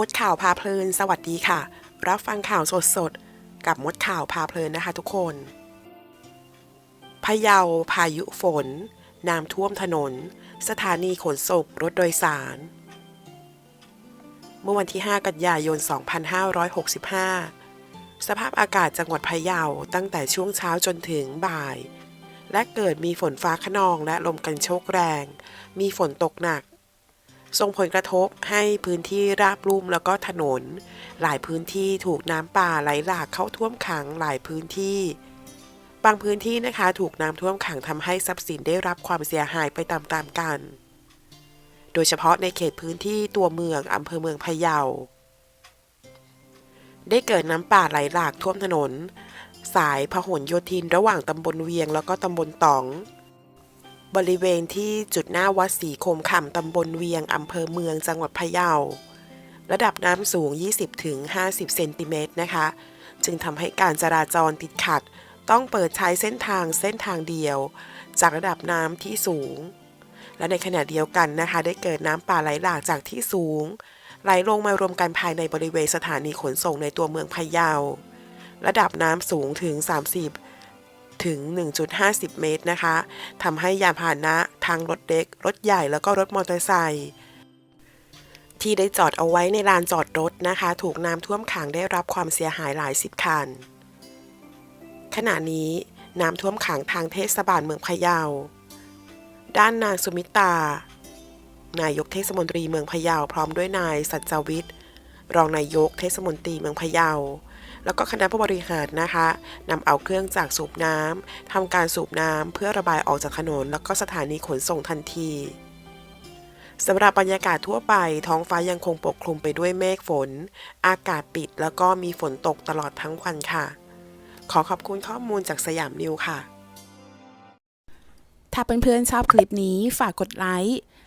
มดข่าวพาเพลิน สวัสดีค่ะ รับฟังข่าวสดๆกับมดข่าวพาเพลินนะคะทุกคน พะเยาพายุฝน น้ำท่วมถนน สถานีขนส่งรถโดยสาร เมื่อวันที่ 5 กันยายน 2565 สภาพอากาศจังหวัดพะเยาตั้งแต่ช่วงเช้าจนถึงบ่าย และเกิดมีฝนฟ้าขนองและลมกันโชกแรง มีฝนตกหนัก ส่งผลกระทบให้พื้นที่ราบลุ่มแล้วก็ถนน หลายพื้นที่ถูกน้ำป่าไหลหลากเข้าท่วมขังหลายพื้นที่ บางพื้นที่นะคะถูกน้ำท่วมขังทำให้ทรัพย์สินได้รับความเสียหายไปตามๆกัน โดยเฉพาะในเขตพื้นที่ตัวเมืองอำเภอเมืองพะเยา ได้เกิดน้ำป่าไหลหลากท่วมถนน สายพหลโยธินระหว่างตำบลเวียงแล้วก็ตำบลตอง บริเวณที่จุดหน้าวัดศรีโคมคำตำบลเวียงอำเภอเมืองจังหวัดพะเยา ระดับน้ำสูง 20-50 เซนติเมตรนะคะ จึงทำให้การจราจรติดขัด ต้องเปิดใช้เส้นทางเส้นทางเดียว จากระดับน้ำที่สูง และในขณะเดียวกันนะคะ ได้เกิดน้ำป่าไหลหลากจากที่สูง ไหลลงมารวมกันภายในบริเวณสถานีขนส่งในตัวเมืองพะเยา ระดับน้ำสูงถึง 30 ถึง 1.50 เมตรนะคะทำให้ยานพาหนะทั้งรถเล็ก รถใหญ่แล้วก็รถมอเตอร์ไซค์ที่ได้จอดเอาไว้ในลานจอดรถนะคะ ถูกน้ำท่วมขังได้รับความเสียหายหลายสิบคัน ขณะนี้น้ำท่วมขังทางเทศบาลเมืองพะเยา ด้านนางสุมิตา นายกเทศมนตรีเมืองพะเยาพร้อมด้วยนายสัจจวิทย์ รองนายกเทศมนตรีเมืองพะเยา แล้วก็คณะผู้บริหารนะคะนำเอาเครื่องจากสูบน้ำทำการสูบน้ำเพื่อระบายออกจากถนน แล้วก็สถานีขนส่งทันทีสำหรับบรรยากาศทั่วไป ท้องฟ้ายังคงปกคลุมไปด้วยเมฆฝน อากาศปิดแล้วก็มีฝนตกตลอดทั้งวันค่ะ ขอขอบคุณข้อมูลจากสยามนิวค่ะ ถ้าเพื่อนๆชอบคลิปนี้ฝากกดไลค์